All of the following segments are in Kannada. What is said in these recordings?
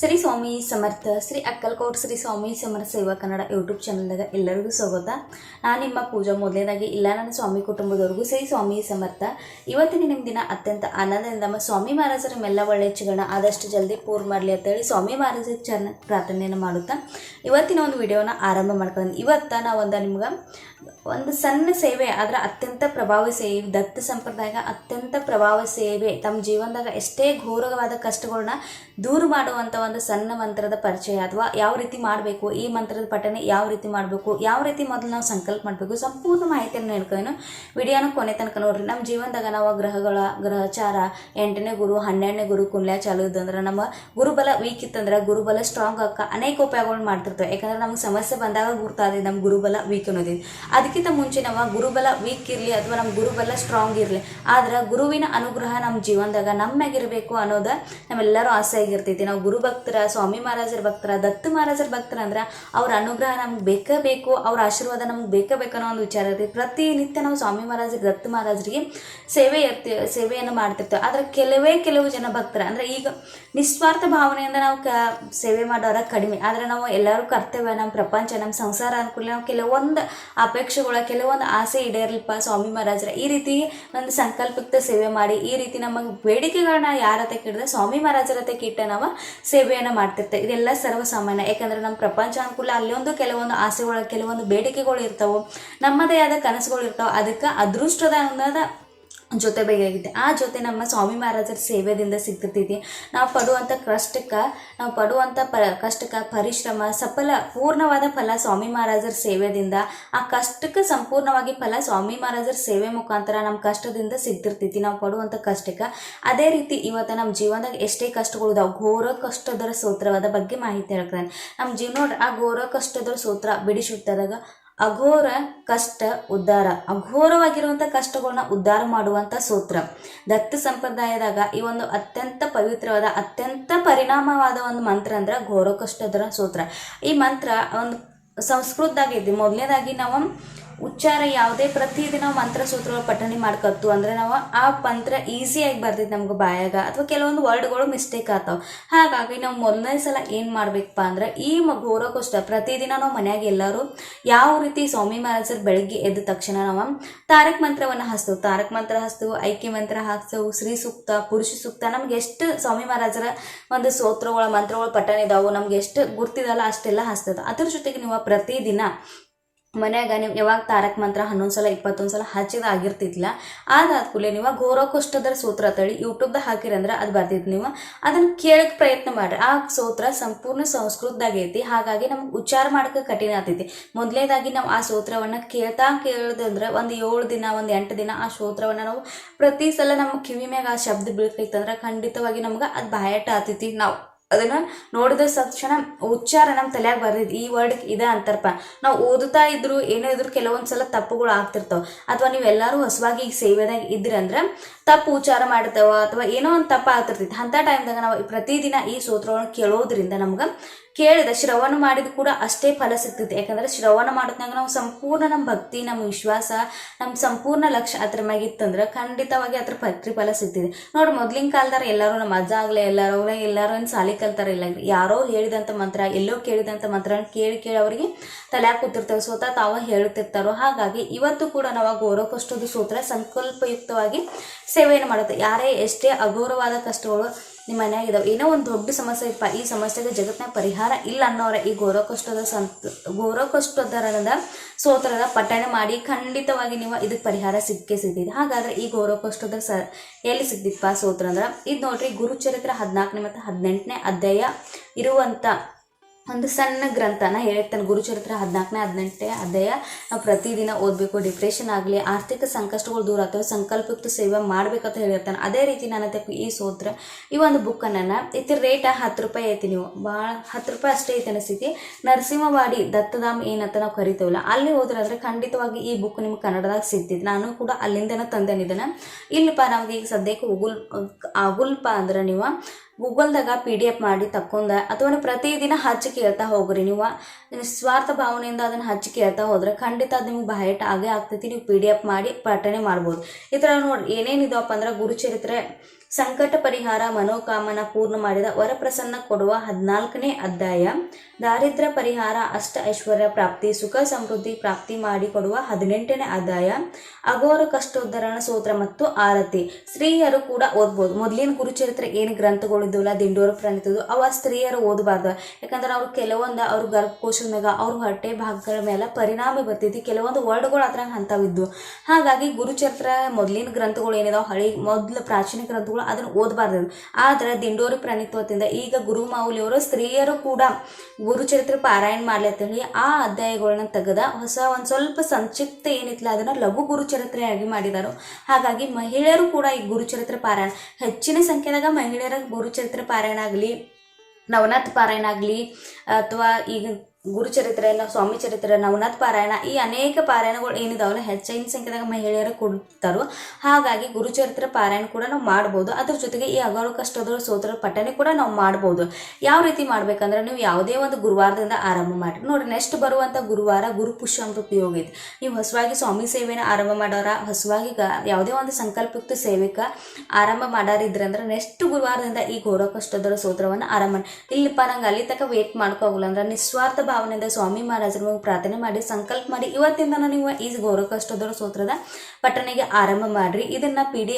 ಶ್ರೀ ಸ್ವಾಮಿ ಸಮರ್ಥ, ಶ್ರೀ ಅಕ್ಕಲ್ಕೋಟ್ ಶ್ರೀ ಸ್ವಾಮಿ ಸಮರ್ಥ ಸೇವಾ ಕನ್ನಡ ಯೂಟ್ಯೂಬ್ ಚಾನಲ್ದಾಗ ಎಲ್ಲರಿಗೂ ಸ್ವಾಗತ. ನಾನು ನಿಮ್ಮ ಪೂಜಾ ಮೊದಲನೇದಾಗಿ ಇಲ್ಲ, ನನ್ನ ಸ್ವಾಮಿ ಕುಟುಂಬದವ್ರಿಗೂ ಶ್ರೀ ಸ್ವಾಮಿ ಸಮರ್ಥ. ಇವತ್ತಿನ ನಿಮ್ಮ ದಿನ ಅತ್ಯಂತ ಆನಂದದಿಂದ ನಮ್ಮ ಸ್ವಾಮಿ ಮಹಾರಾಜರ ಮೆಲ್ಲ ಒಳ್ಳೆ ಹೆಚ್ಚುಗಳನ್ನ ಆದಷ್ಟು ಜಲ್ದಿ ಪೂರ್ ಮಾಡಲಿ ಅಂತೇಳಿ ಸ್ವಾಮಿ ಮಹಾರಾಜರ ಚರಣ ಪ್ರಾರ್ಥನೆಯನ್ನು ಮಾಡುತ್ತಾ, ಇವತ್ತಿನ ಒಂದು ವಿಡಿಯೋನ ಆರಂಭ ಮಾಡ್ಕೊಂಡು ಇವತ್ತು ನಾವೊಂದು ನಿಮ್ಗೆ ಒಂದು ಸಣ್ಣ ಸೇವೆ, ಆದ್ರೆ ಅತ್ಯಂತ ಪ್ರಭಾವ ಸೇವೆ, ದತ್ತ ಸಂಪ್ರದಾಯ ಅತ್ಯಂತ ಪ್ರಭಾವ ಸೇವೆ, ತಮ್ಮ ಜೀವನದಾಗ ಎಷ್ಟೇ ಘೋರವಾದ ಕಷ್ಟಗಳನ್ನ ದೂರ ಮಾಡುವಂಥ ಒಂದು ಸಣ್ಣ ಮಂತ್ರದ ಪರಿಚಯ, ಅಥವಾ ಯಾವ ರೀತಿ ಮಾಡಬೇಕು, ಈ ಮಂತ್ರದ ಪಠನೆ ಯಾವ ರೀತಿ ಮಾಡಬೇಕು, ಯಾವ ರೀತಿ ಮೊದಲು ನಾವು ಸಂಕಲ್ಪ ಮಾಡಬೇಕು, ಸಂಪೂರ್ಣ ಮಾಹಿತಿಯನ್ನು ಹೇಳ್ಕೊಂಡು ವಿಡಿಯೋನ ಕೊನೆ ತನಕ ನೋಡ್ರಿ. ನಮ್ಮ ಜೀವನದಾಗ ನಾವು ಗ್ರಹಗಳ ಗ್ರಹಚಾರ, ಎಂಟನೇ ಗುರು, ಹನ್ನೆರಡನೇ ಗುರು, ಕುಂಡ್ಲ ಚಾಲು ಇದ್ದಂದ್ರೆ ನಮ್ಮ ಗುರುಬಲ ವೀಕ್ ಇತ್ತಂದ್ರೆ ಗುರುಬಲ ಸ್ಟ್ರಾಂಗ್ ಆಗ ಅನೇಕ ಉಪಯೋಗಗಳನ್ನ ಮಾಡ್ತಿರ್ತವೆ. ಯಾಕಂದ್ರೆ ನಮ್ಗೆ ಸಮಸ್ಯೆ ಬಂದಾಗ ಗುರ್ತಾದೆ ನಮ್ಮ ಗುರುಬಲ ವೀಕ್ ಅನ್ನೋದು. ಅದಕ್ಕಿಂತ ಮುಂಚೆ ನಾವು ಗುರುಬಲ ವೀಕ್ ಇರಲಿ ಅಥವಾ ನಮ್ಮ ಗುರುಬಲ ಸ್ಟ್ರಾಂಗ್ ಇರಲಿ, ಆದ್ರೆ ಗುರುವಿನ ಅನುಗ್ರಹ ನಮ್ಮ ಜೀವನದಾಗ ನಮ್ಮಾಗಿರಬೇಕು ಅನ್ನೋದು ನಮ್ಮೆಲ್ಲರೂ ಆಸೆ ಆಗಿರ್ತೈತಿ ನಾವು ಗುರು ಭಕ್ತರ ಸ್ವಾಮಿ ಮಹಾರಾಜರ ಭಕ್ತರ, ದತ್ತು ಮಹಾರಾಜರ ಭಕ್ತರ ಅಂದ್ರೆ ಅವ್ರ ಅನುಗ್ರಹ ನಮ್ಗೆ ಬೇಕೇ ಬೇಕು, ಅವ್ರ ಆಶೀರ್ವಾದ ನಮ್ಗೆ ಬೇಕೇ ಬೇಕು ಅನ್ನೋ ಒಂದು ವಿಚಾರ ಇರ್ತೈತಿ. ಪ್ರತಿನಿತ್ಯ ನಾವು ಸ್ವಾಮಿ ಮಹಾರಾಜರ ದತ್ತು ಮಹಾರಾಜರಿಗೆ ಸೇವೆ ಇರ್ತೀವಿ, ಸೇವೆಯನ್ನು ಮಾಡ್ತಿರ್ತೇವೆ. ಆದರೆ ಕೆಲವೇ ಕೆಲವು ಜನ ಭಕ್ತರ, ಅಂದರೆ ಈಗ ನಿಸ್ವಾರ್ಥ ಭಾವನೆಯಿಂದ ನಾವು ಕ, ಸೇವೆ ಮಾಡೋರ ಕಡಿಮೆ. ಆದರೆ ನಾವು ಎಲ್ಲರೂ ಕರ್ತವ್ಯ, ನಮ್ಮ ಪ್ರಪಂಚ, ನಮ್ಮ ಸಂಸಾರ ಅನುಕೂಲ, ನಾವು ಕೆಲವೊಂದು ಅಪೇಕ್ಷೆಗಳ ಕೆಲವೊಂದು ಆಸೆ ಈಡೇರಲಿಪ್ಪ ಸ್ವಾಮಿ ಮಹಾರಾಜರ, ಈ ರೀತಿ ಒಂದು ಸಂಕಲ್ಪಕ್ಕೆ ಸೇವೆ ಮಾಡಿ, ಈ ರೀತಿ ನಮ್ಮ ಬೇಡಿಕೆಗಳನ್ನ ಯಾರ ಹತ್ರ ಕೇಳಿದ್ರೆ ಸ್ವಾಮಿ ಮಹಾರಾಜರ ಕಿಟ್ಟ ನಾವು ಸೇವೆಯನ್ನು ಮಾಡ್ತಿರ್ತೇವೆ. ಇದೆಲ್ಲ ಸರ್ವಸಾಮಾನ್ಯ. ಯಾಕಂದ್ರೆ ನಮ್ಮ ಪ್ರಪಂಚ ಅನುಕೂಲ, ಅಲ್ಲೊಂದು ಕೆಲವೊಂದು ಆಸೆಗಳು, ಕೆಲವೊಂದು ಬೇಡಿಕೆಗಳು ಇರ್ತಾವೆ. ನಮ್ಮದೇ ಆದ ಕನಸುಗಳು ಇರ್ತಾವೆ. ಅದಕ್ಕೆ ಅದೃಷ್ಟದ ಅನ್ನೋದ ಜೊತೆ ಬೇಕಾಗಿದೆ ಆ ಜೊತೆ ನಮ್ಮ ಸ್ವಾಮಿ ಮಹಾರಾಜರ ಸೇವೆದಿಂದ ಸಿಗ್ತಿರ್ತೈತಿ ನಾವು ಪಡುವಂಥ ಕಷ್ಟಕ್ಕೆ, ನಾವು ಪಡುವಂಥ ಪ, ಕಷ್ಟಕ್ಕೆ ಪರಿಶ್ರಮ, ಸಫಲ, ಪೂರ್ಣವಾದ ಫಲ ಸ್ವಾಮಿ ಮಹಾರಾಜರ ಸೇವೆದಿಂದ, ಆ ಕಷ್ಟಕ್ಕೆ ಸಂಪೂರ್ಣವಾಗಿ ಫಲ ಸ್ವಾಮಿ ಮಹಾರಾಜರ ಸೇವೆ ಮುಖಾಂತರ ನಮ್ಮ ಕಷ್ಟದಿಂದ ಸಿಗ್ತಿರ್ತೈತಿ. ನಾವು ಪಡುವಂಥ ಕಷ್ಟಕ್ಕೆ, ಅದೇ ರೀತಿ ಇವತ್ತು ನಮ್ಮ ಜೀವನದಾಗ ಎಷ್ಟೇ ಕಷ್ಟಗಳು ಇದಾವೆ, ಘೋರ ಕಷ್ಟದರ ಸೂತ್ರವಾದ ಬಗ್ಗೆ ಮಾಹಿತಿ ಹೇಳ್ತಾನೆ ನಮ್ಮ ಜೀವನ ಆ ಘೋರ ಕಷ್ಟದರ ಸೂತ್ರ ಬಿಡಿಸುತ್ತದಾಗ ಅಘೋರ ಕಷ್ಟ ಉದ್ಧಾರ. ಅಘೋರವಾಗಿರುವಂಥ ಕಷ್ಟಗಳನ್ನ ಉದ್ಧಾರ ಮಾಡುವಂಥ ಸೂತ್ರ. ದತ್ತ ಸಂಪ್ರದಾಯದಾಗ ಈ ಒಂದು ಅತ್ಯಂತ ಪವಿತ್ರವಾದ, ಅತ್ಯಂತ ಪರಿಣಾಮವಾದ ಒಂದು ಮಂತ್ರ ಅಂದ್ರೆ ಘೋರ ಕಷ್ಟದರ ಸೂತ್ರ. ಈ ಮಂತ್ರ ಒಂದು ಸಂಸ್ಕೃತದಾಗ ಇದೆ ಮೊದಲನೇದಾಗಿ ನಾವು ಉಚ್ಚಾರ ಯಾವುದೇ ಪ್ರತಿದಿನ ಮಂತ್ರ ಸೂತ್ರಗಳು ಪಠಣೆ ಮಾಡ್ಕತ್ತು ಅಂದ್ರೆ ನಾವು ಆ ಮಂತ್ರ ಈಸಿಯಾಗಿ ಬರ್ತೈತೆ ನಮ್ಗೆ ಬಾಯಾಗ. ಅಥವಾ ಕೆಲವೊಂದು ವರ್ಡ್ಗಳು ಮಿಸ್ಟೇಕ್ ಆಗ್ತಾವ. ಹಾಗಾಗಿ ನಾವು ಮೊದಲನೇ ಸಲ ಏನು ಮಾಡ್ಬೇಕಪ್ಪ ಅಂದ್ರೆ ಈ ಘೋರಕೋಷ್ಟ ಪ್ರತಿದಿನ ನಾವು ಮನೆಯಾಗ ಎಲ್ಲರೂ ಯಾವ ರೀತಿ ಸ್ವಾಮಿ ಮಹಾರಾಜರು ಬೆಳಗ್ಗೆ ಎದ್ದ ತಕ್ಷಣ ನಾವು ತಾರಕ್ ಮಂತ್ರವನ್ನು ಹಚ್ತೇವೆ. ತಾರಕ್ ಮಂತ್ರ ಹಚ್ತೇವೆ, ಐಕ್ಯ ಮಂತ್ರ ಹಾಕ್ತೇವೆ ಶ್ರೀ ಸೂಕ್ತ, ಪುರುಷ ಸೂಕ್ತ ನಮ್ಗೆ ಎಷ್ಟು ಸ್ವಾಮಿ ಮಹಾರಾಜರ ಒಂದು ಸ್ತೋತ್ರಗಳ, ಮಂತ್ರಗಳು ಪಠಣೆ ಇದಾವು, ನಮ್ಗೆ ಎಷ್ಟು ಗುರ್ತಿದಲ್ಲ ಅಷ್ಟೆಲ್ಲ ಹಸ್ತದ ಅದ್ರ ಜೊತೆಗೆ ನೀವು ಪ್ರತಿದಿನ ಮನ್ಯಾಗ ನೀವು ಯಾವಾಗ ತಾರಕ್ ಮಂತ್ರ ಹನ್ನೊಂದು ಸಲ, ಇಪ್ಪತ್ತೊಂದು ಸಲ ಹಚ್ಚಿದ ಆಗಿರ್ತಿದ್ಲ. ಅದಾದ ಕೂಡಲೇ ನೀವು ಘೋರಕೋಷ್ಟದರ ಸೂತ್ರ ತಳಿ ಯೂಟ್ಯೂಬ್ದಾಗ ಹಾಕಿರಂದ್ರೆ ಅದು ಬರ್ತಿತ್ತು ನೀವು. ಅದನ್ನು ಕೇಳಕ್ಕೆ ಪ್ರಯತ್ನ ಮಾಡ್ರಿ. ಆ ಸೂತ್ರ ಸಂಪೂರ್ಣ ಸಂಸ್ಕೃತದಾಗ ಐತಿ. ಹಾಗಾಗಿ ನಮ್ಗೆ ಉಚ್ಚಾರ ಮಾಡಕ್ಕೆ ಕಠಿಣ ಆಗ್ತೈತಿ ಮೊದಲನೇದಾಗಿ ನಾವು ಆ ಸೂತ್ರವನ್ನು ಕೇಳ್ತಾ ಕೇಳಿದಂದ್ರೆ ಒಂದು ಏಳು ದಿನ, ಒಂದು ಎಂಟು ದಿನ ಆ ಸೂತ್ರವನ್ನು ನಾವು ಪ್ರತಿ ಸಲ ನಮ್ಮ ಕಿವಿ ಮ್ಯಾಗ ಆ ಶಬ್ದ ಬೀಳ್ತೈತಂದ್ರೆ ಖಂಡಿತವಾಗಿ ನಮ್ಗೆ ಅದು ಬಾಯಟ ಆಗ್ತೈತಿ ನಾವು. ಅದನ್ನ ನೋಡಿದ ತಕ್ಷಣ ಉಚ್ಚಾರ ನಮ್ಮ ತಲೆಯಾಗ ಬರ್ದಿದ್ದು ಈ ವರ್ಡ್ ಇದೆ ಅಂತಾರಪ್ಪ. ನಾವು ಓದುತ್ತಾ ಇದ್ರು, ಏನೇ ಇದ್ರು ಕೆಲವೊಂದ್ಸಲ ತಪ್ಪುಗಳು ಆಗ್ತಿರ್ತಾವ. ಅಥವಾ ನೀವೆಲ್ಲರೂ ಹೊಸವಾಗಿ ಈಗ ಸೇವೆದಾಗ ಇದ್ರಂದ್ರೆ ತಪ್ಪು ಉಚ್ಚಾರ ಮಾಡ್ತೇವ ಅಥವಾ ಏನೋ ಒಂದು ತಪ್ಪ ಆಗ್ತಿರ್ತೈತಿ ಅಂಥ ಟೈಮ್ದಾಗ ನಾವು ಪ್ರತಿದಿನ ಈ ಸೂತ್ರವನ್ನು ಕೇಳೋದ್ರಿಂದ ನಮ್ಗೆ ಕೇಳಿದ ಶ್ರವಣ ಮಾಡಿದ ಕೂಡ ಅಷ್ಟೇ ಫಲ ಸಿಗ್ತೈತಿ ಯಾಕಂದ್ರೆ ಶ್ರವಣ ಮಾಡೋದ್ನಾಗ ನಾವು ಸಂಪೂರ್ಣ ನಮ್ಮ ಭಕ್ತಿ ನಮ್ಮ ವಿಶ್ವಾಸ ನಮ್ಮ ಸಂಪೂರ್ಣ ಲಕ್ಷ ಅದ್ರ ಮ್ಯಾಗ ಇತ್ತಂದ್ರೆ ಖಂಡಿತವಾಗಿ ಅದ್ರ ಪ್ರತಿಫಲ ಸಿಗ್ತೈತಿ ನೋಡಿ ಮೊದ್ಲಿನ ಕಾಲದಾರ ಎಲ್ಲರೂ ನಮ್ಮ ಅಜ್ಜ ಆಗಲೇ, ಎಲ್ಲರೂ ಎಲ್ಲರೂ ಏನು ಸಾಲಿ ಕಲ್ತಾರ ಇಲ್ಲ. ಯಾರೋ ಹೇಳಿದಂಥ ಮಂತ್ರ, ಎಲ್ಲೋ ಕೇಳಿದಂಥ ಮಂತ್ರ ಕೇಳಿ ಕೇಳಿ ಅವರಿಗೆ ತಲೆ ಕೂತಿರ್ತೇವೆ. ಸ್ವತಃ ತಾವ ಹೇಳ್ತಿರ್ತಾರೋ. ಹಾಗಾಗಿ ಇವತ್ತು ಕೂಡ ನಾವು ಘೋರಕಷ್ಟದ ಸೂತ್ರ ಸಂಕಲ್ಪಯುಕ್ತವಾಗಿ ಸೇವೆಯನ್ನು ಮಾಡುತ್ತೆ ಯಾರೇ ಎಷ್ಟೇ ಅಘೋರವಾದ ಕಷ್ಟಗಳು ನಿಮ್ಮ ಮನೆಯಾಗ ಇದಾವೆ. ಏನೋ ಒಂದು ದೊಡ್ಡ ಸಮಸ್ಯೆ ಇಪ್ಪ ಈ ಸಮಸ್ಯೆಗೆ ಜಗತ್ತಿನ ಪರಿಹಾರ ಇಲ್ಲ ಅನ್ನೋರ ಈ ಘೋರಕಷ್ಟದ ಸಂತ ಘೋರಕಷ್ಟದರದ ಸೋತ್ರದ ಪಠಣೆ ಮಾಡಿ ಖಂಡಿತವಾಗಿ ನೀವು ಇದಕ್ಕೆ ಪರಿಹಾರ ಸಿಕ್ಕೇ ಸಿಗ್ತಿದೆ ಹಾಗಾದ್ರೆ ಈ ಘೋರಕಷ್ಟದ ಸ, ಎಲ್ಲಿ ಸಿಗ್ತಿತ್ತಪ್ಪ ಸೋತ್ರ ಅಂದ್ರೆ ಇದು ನೋಡ್ರಿ, ಗುರುಚರಿತ್ರ ಹದಿನಾಲ್ಕನೇ ಮತ್ತು ಹದಿನೆಂಟನೇ ಅಧ್ಯಾಯ ಇರುವಂಥ ಒಂದು ಸಣ್ಣ ಗ್ರಂಥನ ಹೇಳಿರ್ತಾನೆ ಗುರುಚರಿತ್ರ ಹದಿನಾಲ್ಕನೇ ಹದಿನೆಂಟನೇ ಅಧ್ಯಾಯ. ನಾವು ಪ್ರತಿದಿನ ಓದಬೇಕು ಡಿಪ್ರೆಷನ್ ಆಗಲಿ, ಆರ್ಥಿಕ ಸಂಕಷ್ಟಗಳು ದೂರ ಆಗ್ತವೆ, ಸಂಕಲ್ಪಯುಕ್ತ ಸೇವೆ ಮಾಡಬೇಕಂತ ಹೇಳಿರ್ತಾನೆ. ಅದೇ ರೀತಿ ನನ್ನ ತಪ್ಪು ಈ ಸೂತ್ರ, ಈ ಒಂದು ಬುಕ್ಕನ್ನು ಇತ್ತಿ ರೇಟ ಹತ್ತು ರೂಪಾಯಿ ಐತಿ ನೀವು. ಭಾಳ ಹತ್ತು ರೂಪಾಯಿ ಅಷ್ಟೇ ಐತೆ ಅನಿಸ್ತೈತಿ ನರಸಿಂಹವಾಡಿ ದತ್ತಧಾಮ ಏನಂತ ನಾವು ಕರಿತೇವಲ್ಲ, ಅಲ್ಲಿ ಹೋದ್ರಂದ್ರೆ ಖಂಡಿತವಾಗಿ ಈ ಬುಕ್ ನಿಮ್ಗೆ ಕನ್ನಡದಾಗ ಸಿಗ್ತಿತ್ತು ನಾನು ಕೂಡ ಅಲ್ಲಿಂದನೇ ತಂದೇನಿದ್ದಾನೆ. ಇಲ್ಲಪ್ಪ ನಮ್ಗೆ ಈಗ ಸದ್ಯಕ್ಕೆ ಉಗುಲ್ ಆಗುಲ್ಪ ಅಂದ್ರೆ ನೀವು ಗೂಗಲ್ದಾಗ ಪಿ ಡಿ ಎಫ್ ಮಾಡಿ ತಕ್ಕೊಂಡ, ಅಥವಾ ಪ್ರತಿದಿನ ಹಚ್ಚಿ ಕೇಳ್ತಾ ಹೋಗ್ರಿ. ನೀವು ಸ್ವಾರ್ಥ ಭಾವನೆಯಿಂದ ಅದನ್ನು ಹಚ್ಚಿ ಕೇಳ್ತಾ ಹೋದ್ರೆ ಖಂಡಿತ ಅದು ನಿಮ್ಗೆ ಬಾಯಟ ಆಗೇ ಆಗ್ತೈತಿ. ನೀವು ಪಿ ಡಿ ಎಫ್ ಮಾಡಿ ಪಠಣೆ ಮಾಡ್ಬೋದು. ಈ ಥರ ನೋಡಿ ಏನೇನಿದಾವಪ್ಪ ಅಂದ್ರೆ ಗುರುಚರಿತ್ರೆ ಸಂಕಟ ಪರಿಹಾರ ಮನೋಕಾಮನ ಪೂರ್ಣ ಮಾಡಿದ ವರಪ್ರಸನ್ನ ಕೊಡುವ ಹದಿನಾಲ್ಕನೇ ಅಧ್ಯಾಯ. ದಾರಿದ್ರ್ಯ ಪರಿಹಾರ ಅಷ್ಟ ಐಶ್ವರ್ಯ ಪ್ರಾಪ್ತಿ, ಸುಖ ಸಮೃದ್ಧಿ ಪ್ರಾಪ್ತಿ ಮಾಡಿಕೊಡುವ ಹದಿನೆಂಟನೇ ಅಧ್ಯಾಯ. ಅಘೋರ ಕಷ್ಟೋದ್ಧರಣ ಸೂತ್ರ ಮತ್ತು ಆರತಿ. ಸ್ತ್ರೀಯರು ಕೂಡ ಓದ್ಬೋದು. ಮೊದಲಿನ ಗುರುಚರಿತ್ರೆ ಏನು ಗ್ರಂಥಗಳಿದ್ದವಲ್ಲ ದಿಂಡೋರ ಪ್ರಣೀತದ್ದು, ಅವ ಸ್ತ್ರೀಯರು ಓದಬಾರ್ದು. ಯಾಕಂದ್ರೆ ಅವ್ರು ಕೆಲವೊಂದು ಅವ್ರ ಗರ್ಭಕೋಶದ ಮ್ಯಾಗ, ಅವ್ರ ಹೊಟ್ಟೆ ಭಾಗಗಳ ಮೇಲೆ ಪರಿಣಾಮ ಬರ್ತೈತಿ ಕೆಲವೊಂದು ವರ್ಡ್ಗಳು ಅದ್ರಾಗ ಅಂಥವಿದ್ದು ಹಾಗಾಗಿ ಗುರುಚರಿತ್ರೆ ಮೊದಲಿನ ಗ್ರಂಥಗಳು ಏನಿದಾವೆ, ಹಳಿ ಮೊದಲು ಪ್ರಾಚೀನ ಗ್ರಂಥಗಳು ಅದನ್ನು ಓದಬಾರ್ದು ಆದರೆ ದಿಂಡೋರಿ ಪ್ರಾಣಿತ್ವದಿಂದ ಈಗ ಗುರು ಮಾವುಲಿಯವರು ಸ್ತ್ರೀಯರು ಕೂಡ ಗುರುಚರಿತ್ರೆ ಪಾರಾಯಣ ಮಾಡ್ಲತ್ತೇಳಿ ಆ ಅಧ್ಯಾಯಗಳನ್ನ ತೆಗೆದ ಹೊಸ ಒಂದು ಸ್ವಲ್ಪ ಸಂಕ್ಷಿಪ್ತ ಏನಿತ್ತಲ್ಲ ಅದನ್ನು ಲಘು ಗುರುಚರಿತ್ರೆಯಾಗಿ ಮಾಡಿದರು. ಹಾಗಾಗಿ ಮಹಿಳೆಯರು ಕೂಡ ಈ ಗುರುಚರಿತ್ರೆ ಪಾರಾಯಣ, ಹೆಚ್ಚಿನ ಸಂಖ್ಯೆದಾಗ ಮಹಿಳೆಯರ ಗುರುಚರಿತ್ರೆ ಪಾರಾಯಣ ಆಗಲಿ, ನವನಾಥ್ ಪಾರಾಯಣ ಆಗಲಿ, ಅಥವಾ ಈಗ ಗುರುಚರಿತ್ರೆ ನಾವು ಸ್ವಾಮಿ ಚರಿತ್ರೆ ನವನಾಥ್ ಪಾರಾಯಣ ಈ ಅನೇಕ ಪಾರಾಯಣಗಳು ಏನಿದಾವಲ್ಲ ಹೆಚ್ಚಿನ ಸಂಖ್ಯೆದಾಗ ಮಹಿಳೆಯರು ಕೊಡ್ತಾರೋ. ಹಾಗಾಗಿ ಗುರುಚರಿತ್ರೆ ಪಾರಾಯಣ ಕೂಡ ನಾವು ಮಾಡ್ಬೋದು. ಅದ್ರ ಜೊತೆಗೆ ಈ ಅಗೌರ ಕಷ್ಟದ ಸೋತ್ರ ಪಠನೆ ಕೂಡ ನಾವು ಮಾಡ್ಬೋದು. ಯಾವ ರೀತಿ ಮಾಡ್ಬೇಕಂದ್ರೆ ನೀವು ಯಾವುದೇ ಒಂದು ಗುರುವಾರದಿಂದ ಆರಂಭ ಮಾಡಿ ನೋಡಿ ನೆಕ್ಸ್ಟ್ ಬರುವಂಥ ಗುರುವಾರ ಗುರು ಪುಷ್ಯಾಂತ ಉಪಯೋಗ ಐತಿ. ನೀವು ಹೊಸವಾಗಿ ಸ್ವಾಮಿ ಸೇವೆನ ಆರಂಭ ಮಾಡೋರ, ಹೊಸವಾಗಿ ಯಾವುದೇ ಒಂದು ಸಂಕಲ್ಪಯುಕ್ತ ಸೇವೆಕ ಆರಂಭ ಮಾಡಾರಿದ್ರೆ ಅಂದ್ರೆ ನೆಕ್ಸ್ಟ್ ಗುರುವಾರದಿಂದ ಈ ಘೋರ ಕಷ್ಟದ ಸೂತ್ರವನ್ನು ಆರಂಭ ಇಲ್ಲಪ್ಪ, ನಂಗೆ ಅಲ್ಲಿ ತನಕ ವೇಟ್ ಮಾಡ್ಕೋಗಲ್ಲ ಅಂದ್ರೆ ನಿಸ್ವಾರ್ಥ ಭಾವನೆಯಿಂದ ಸ್ವಾಮಿ ಮಹಾರಾಜರ ಪ್ರಾರ್ಥನೆ ಮಾಡಿ, ಸಂಕಲ್ಪ ಮಾಡಿ. ಇವತ್ತಿಂದ ನೀವು ಈ ಗೌರವ ಕಷ್ಟದರ ಸೂತ್ರದ ಪಠಣೆಗೆ ಆರಂಭ ಮಾಡ್ರಿ. ಇದನ್ನ ಪಿ ಡಿ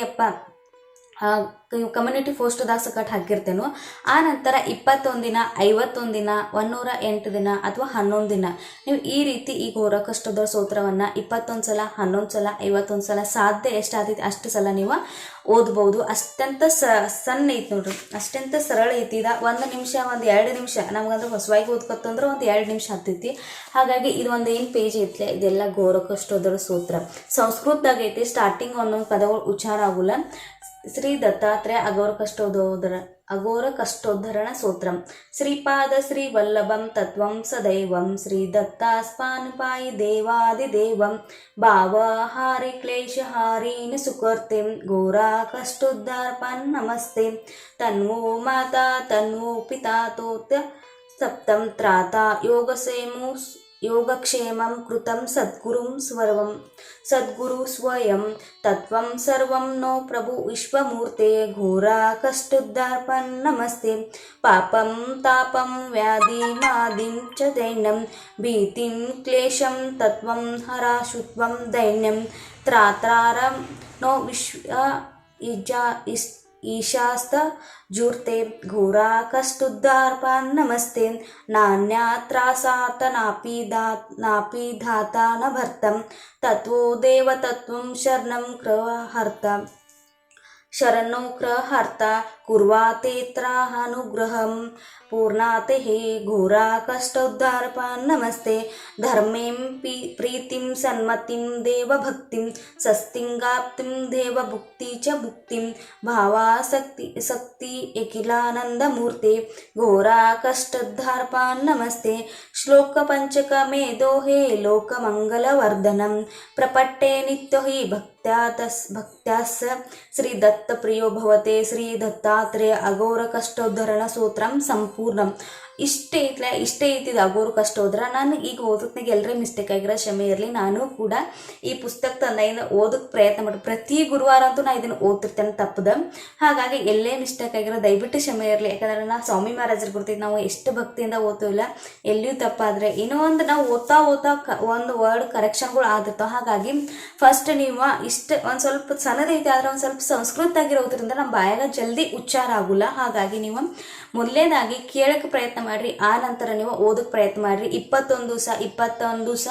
ಕಮ್ಯುನಿಟಿ ಪೋಸ್ಟ್ದಾಗ ಸಕಟ್ ಹಾಕಿರ್ತೇನೋ. ಆ ನಂತರ ಇಪ್ಪತ್ತೊಂದು ದಿನ, ಐವತ್ತೊಂದು ದಿನ, ಒಂದೂರ ಎಂಟು ದಿನ ಅಥವಾ ಹನ್ನೊಂದು ದಿನ. ನೀವು ಈ ರೀತಿ ಈ ಘೋರ ಕಷ್ಟದ ಸೂತ್ರವನ್ನು ಇಪ್ಪತ್ತೊಂದು ಸಲ, ಹನ್ನೊಂದು ಸಲ, ಐವತ್ತೊಂದು ಸಲ ಸಾಧ್ಯ ಎಷ್ಟು ಅಷ್ಟು ಸಲ ನೀವು ಓದ್ಬೋದು. ಅಷ್ಟಂತ ಸ, ಸಣ್ಣ ಐತಿ ನೋಡ್ರಿ. ಅಷ್ಟಂತ ಸರಳ ಐತಿ ಇದು ಒಂದು ನಿಮಿಷ, ಒಂದು ಎರಡು ನಿಮಿಷ. ನಮಗಂದ್ರೆ ಹೊಸವಾಗಿ ಓದ್ಕೊತಂದ್ರೆ ಒಂದು ಎರಡು ನಿಮಿಷ ಆಗ್ತೈತಿ ಹಾಗಾಗಿ ಇದು ಒಂದು ಏನು ಪೇಜ್ ಐತ್ಲೆ? ಇದೆಲ್ಲ ಘೋರ ಕಷ್ಟೋದರ ಸೂತ್ರ. ಸಂಸ್ಕೃತದಾಗ ಐತಿ. ಸ್ಟಾರ್ಟಿಂಗ್ ಒಂದೊಂದು ಪದಗಳು ಉಚ್ಚಾರ ಆಗುಲ್ಲ. ಶ್ರೀ ದತ್ತಾತ್ರೇಯ ಅಘೋರ ಕಷ್ಟೋದರ ಅಘೋರ ಕಷ್ಟೋದ್ಧರಣ ಸೂತ್ರಂ. ಶ್ರೀಪಾದ ಶ್ರೀ ವಲ್ಲಭಂ ತತ್ವಂ ಸದೈವಂ, ಶ್ರೀ ದತ್ತಾಸ್ಪಾನ್ಪಾಯಿ ದೇವಾದಿದೇವಂ ಭಾವಹಾರಿ ಕ್ಲೇಶಹಾರೀನ ಸುಕರ್ತೆ ಘೋರಾ ಕಷ್ಟೋದ್ಧಾರ್ಪನ್ ನಮಸ್ತೆ. ತನ್ವೋ ಮಾತಾ ತನ್ವೋ ಪಿತಾ ತೋತ ಸಪ್ತಂ ತ್ರಾತಾ ಯೋಗಸೇಮು योगक्षेम कृत सद्गु स्वर्वं। सद्गुरु स्वयं तत्त्वं सर्वं नो प्रभु विश्वमूर्ते घोरा घोराकष्टुद्धार्पं नमस्ते पापं, तापं व्याधिमादिं च दैन्यं, भीतिं, क्लेशं, तत्त्वं हराशुत्वं दैन्यं। त्रात्रारं नो विश्व इजा इष्ट ईशास्त जूर्ते घोरा घोराकष्टुद्धार्पान् नमस्ते नान्यात्रासातनापि धा नापि धाता न भर्तं तत्त्वो देवतत्त्वं शरणं क्रहर्ता। शरणो क्रहर्ता कुर्वातेत्रानुग्रहं पूर्णाते हे घोरा घोराकष्टोद्धारपान्। नमस्ते। धर्मे पी प्रीतिं सन्मतिं देवभक्तिं सस्तिङ्गाप्तिं देवभुक्ति च भुक्तिं भावासक्ति सक्ति एकिलानन्दमूर्ते घोराकष्टोद्धारपान्। नमस्ते। श्लोकपञ्चकमे दोहे लोकमङ्गलवर्धनं प्रपट्टे नित्यो हि भक्त्या तस् भक्त्याः श्रीदत्तप्रियो भवते। श्रीदत्ता ಹಿ ಅಗೌರ ಕಷ್ಟೋದ್ಧರಣ ಸೂತ್ರಂ ಸಂಪೂರ್ಣಂ. ಇಷ್ಟೇ ಐತ್ಲ ಇಷ್ಟೇ ಐತಿದ ಅಗೋರು ಕಷ್ಟ ಹೋದ್ರ ನಾನು ಈಗ ಓದತ್ನಾಗ ಎಲ್ಲರೇ ಮಿಸ್ಟೇಕ್ ಆಗಿರೋ ಕ್ಷಮೆ ಇರಲಿ. ನಾನು ಕೂಡ ಈ ಪುಸ್ತಕ ತಂದೆಯಿಂದ ಓದಕ್ಕೆ ಪ್ರಯತ್ನ ಮಾಡಿ ಪ್ರತಿ ಗುರುವಾರ ಅಂತೂ ನಾನು ಇದನ್ನು ಓದ್ತಿರ್ತೇನೆ ತಪ್ಪದ. ಹಾಗಾಗಿ ಎಲ್ಲೇ ಮಿಸ್ಟೇಕ್ ಆಗಿರೋ ದಯವಿಟ್ಟು ಕ್ಷಮೆ ಇರಲಿ. ಯಾಕಂದ್ರೆ ನಾ ಸ್ವಾಮಿ ಮಹಾರಾಜರು ಗುರ್ತಿದ್ದು ನಾವು ಎಷ್ಟು ಭಕ್ತಿಯಿಂದ ಓದ್ತೀವಿಲ್ಲ ಎಲ್ಲಿಯೂ ತಪ್ಪಾದರೆ ಏನೋ ಒಂದು ನಾವು ಓದ್ತಾ ಓದ್ತಾ ಕ, ಒಂದು ವರ್ಡ್ ಕರೆಕ್ಷನ್ಗಳು ಆಗಿರ್ತಾವೆ ಹಾಗಾಗಿ ಫಸ್ಟ್ ನೀವು ಇಷ್ಟು ಒಂದು ಸ್ವಲ್ಪ ಸಣ್ಣದೈತೆ ಆದರೆ ಒಂದು ಸ್ವಲ್ಪ ಸಂಸ್ಕೃತ ಆಗಿರೋದ್ರಿಂದ ನಮ್ಮ ಬಾಯಾಗ ಜಲ್ದಿ ಉಚ್ಚಾರ ಆಗೋಲ್ಲ. ಹಾಗಾಗಿ ನೀವು ಮೊದಲನೇದಾಗಿ ಕೇಳಕ್ಕೆ ಪ್ರಯತ್ನ ಮಾಡಿರಿ. ಆ ನಂತರ ನೀವು ಓದಕ್ಕೆ ಪ್ರಯತ್ನ ಮಾಡಿರಿ. ಇಪ್ಪತ್ತೊಂದು ದಿವಸ ಇಪ್ಪತ್ತೊಂದು ದಿವಸ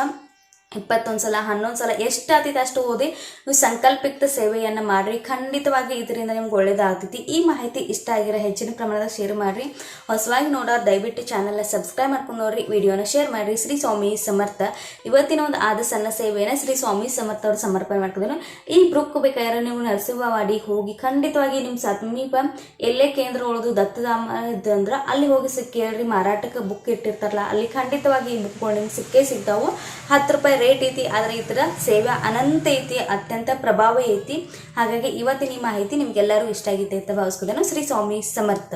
ಇಪ್ಪತ್ತೊಂದು ಸಲ ಹನ್ನೊಂದು ಸಲ ಎಷ್ಟು ಆತೈತೆ ಅಷ್ಟು ಓದಿ ನೀವು ಸಂಕಲ್ಪಿತ ಸೇವೆಯನ್ನು ಮಾಡಿರಿ. ಖಂಡಿತವಾಗಿ ಇದರಿಂದ ನಿಮ್ಗೆ ಒಳ್ಳೇದಾಗ್ತೈತಿ. ಈ ಮಾಹಿತಿ ಇಷ್ಟ ಆಗಿರೋ ಹೆಚ್ಚಿನ ಪ್ರಮಾಣದಾಗ ಶೇರ್ ಮಾಡಿರಿ. ಹೊಸವಾಗಿ ನೋಡೋರು ದಯವಿಟ್ಟು ಚಾನಲ್ನ ಸಬ್ಸ್ಕ್ರೈಬ್ ಮಾಡ್ಕೊಂಡು ನೋಡ್ರಿ. ವಿಡಿಯೋನ ಶೇರ್ ಮಾಡಿರಿ. ಶ್ರೀ ಸ್ವಾಮಿ ಸಮರ್ಥ. ಇವತ್ತಿನ ಒಂದು ಆದ ಸಣ್ಣ ಸೇವೆಯನ್ನು ಶ್ರೀ ಸ್ವಾಮಿ ಸಮರ್ಥ ಅವರು ಸಮರ್ಪಣೆ ಮಾಡ್ತಿದ್ರು ಈ ಬುಕ್ ಬೇಕಾದ್ರೆ ನೀವು ನರಸಿಂಹವಾಡಿ ಹೋಗಿ ಖಂಡಿತವಾಗಿ ನಿಮ್ಮ ಸಮೀಪ ಎಲ್ಲೇ ಕೇಂದ್ರ ಉಳಿದು ದತ್ತಧಾಮ ಇದ್ದಂದ್ರೆ ಅಲ್ಲಿ ಹೋಗಿ ಸಿಕ್ಕಿ ಕೇಳ್ರಿ ಮಾರಾಟಕ್ಕೆ ಬುಕ್ ಇಟ್ಟಿರ್ತಾರಲ್ಲ, ಅಲ್ಲಿ ಖಂಡಿತವಾಗಿ ಈ ಬುಕ್ಗಳು ನಿಮ್ಗೆ ಸಿಕ್ಕೇ ಸಿಗ್ತಾವು. ಹತ್ತು ರೂಪಾಯಿ ರೇಟ್ ಐತಿ, ಆದರೆ ಇದರ ಸೇವೆ ಅನಂತ ಐತಿ, ಅತ್ಯಂತ ಪ್ರಭಾವ ಐತಿ. ಹಾಗಾಗಿ ಇವತ್ತಿನ ಈ ಮಾಹಿತಿ ನಿಮ್ಗೆಲ್ಲರೂ ಇಷ್ಟ ಆಗಿದೆ ಅಂತ ಭಾವಿಸ್ಕೋದನ್ನು ಶ್ರೀ ಸ್ವಾಮಿ ಸಮರ್ಥ.